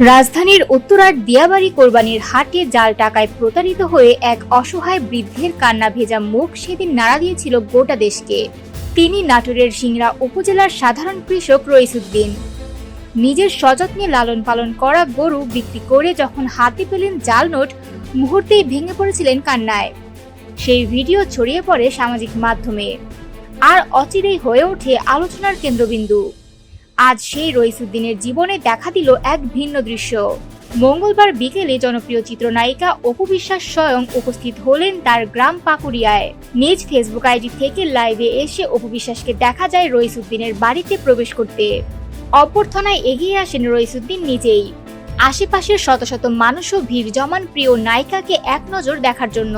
রাজধানীর উত্তরার দিয়াবাড়ি কোরবানির হাটে জাল টাকায় প্রতারিত হয়ে এক অসহায় বৃদ্ধের কান্না ভেজা মুখ সেদিন নাড়া দিয়েছিল গোটা দেশকে। তিনি নাটোরের সিংড়া উপজেলার সাধারণ কৃষক রইসুদ্দিন। নিজের সযত্নে লালন পালন করা গরু বিক্রি করে যখন হাতে পেলেন জাল নোট, মুহূর্তেই ভেঙে পড়েছিলেন কান্নায়। সেই ভিডিও ছড়িয়ে পড়ে সামাজিক মাধ্যমে। আর অচিরেই হয়ে ওঠে আলোচনার কেন্দ্রবিন্দু। আজ সেই রইসুদ্দিনের জীবনে দেখা দিল এক ভিন্ন দৃশ্য। মঙ্গলবার বিকেলে জনপ্রিয় চিত্রনায়িকা অপু বিশ্বাস স্বয়ং উপস্থিত হলেন তার গ্রাম পাকুড়িয়ায়। নিজ ফেসবুক আইডি থেকে লাইভে এসে অপু বিশ্বাসকে দেখা যায় রইসুদ্দিনের বাড়িতে প্রবেশ করতে। অভ্যর্থনায় এগিয়ে আসেন রইসুদ্দিন নিজেই। আশেপাশের শত শত মানুষও ভিড় জমান প্রিয় নায়িকাকে এক নজর দেখার জন্য।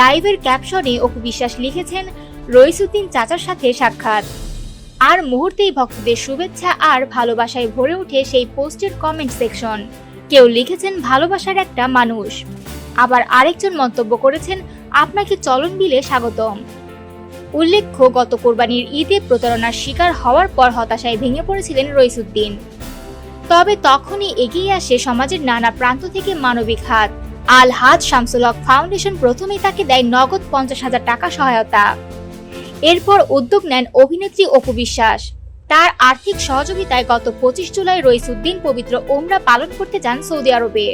লাইভের ক্যাপশনে অপু বিশ্বাস লিখেছেন, রইসুদ্দিন চাচার সাথে সাক্ষাৎ। আর মুহূর্তেই ভক্তদের শুভেচ্ছা আর ভালোবাসায় ভরে ওঠে সেই পোস্টের কমেন্ট সেকশন কেউ লিখেছেন, ভালোবাসার একটা মানুষ। আবার আরেকজন মন্তব্য করেছেন, আপনাকে চলন বিলে স্বাগতম। উল্লেখ্য, গত কোরবানির ঈদে প্রতারণার শিকার হওয়ার পর হতাশায় ভেঙে পড়েছিলেন রইসুদ্দিন। তবে তখনই এগিয়ে আসে সমাজের নানা প্রান্ত থেকে মানবিক হাত। আল হাজ শামসুল হক ফাউন্ডেশন প্রথমেই তাকে দেয় নগদ পঞ্চাশ হাজার টাকা সহায়তা। এরপর উদ্যোগ নেন অভিনেত্রী অপু বিশ্বাস। তার আর্থিক সহযোগিতায় গত পঁচিশ জুলাই রইসুদ্দিন পবিত্র ওমরা পালন করতে যান সৌদি আরবে।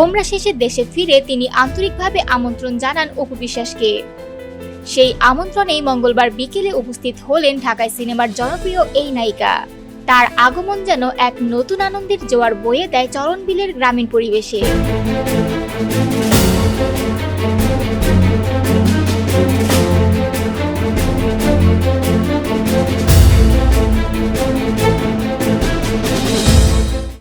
ওমরা শেষে দেশে ফিরে তিনি আন্তরিকভাবে আমন্ত্রণ জানান অপু বিশ্বাসকে। সেই আমন্ত্রণেই মঙ্গলবার বিকেলে উপস্থিত হলেন ঢাকায় সিনেমার জনপ্রিয় এই নায়িকা। তার আগমন যেন এক নতুন আনন্দের জোয়ার বয়ে দেয় চরণবিলের গ্রামীণ পরিবেশে।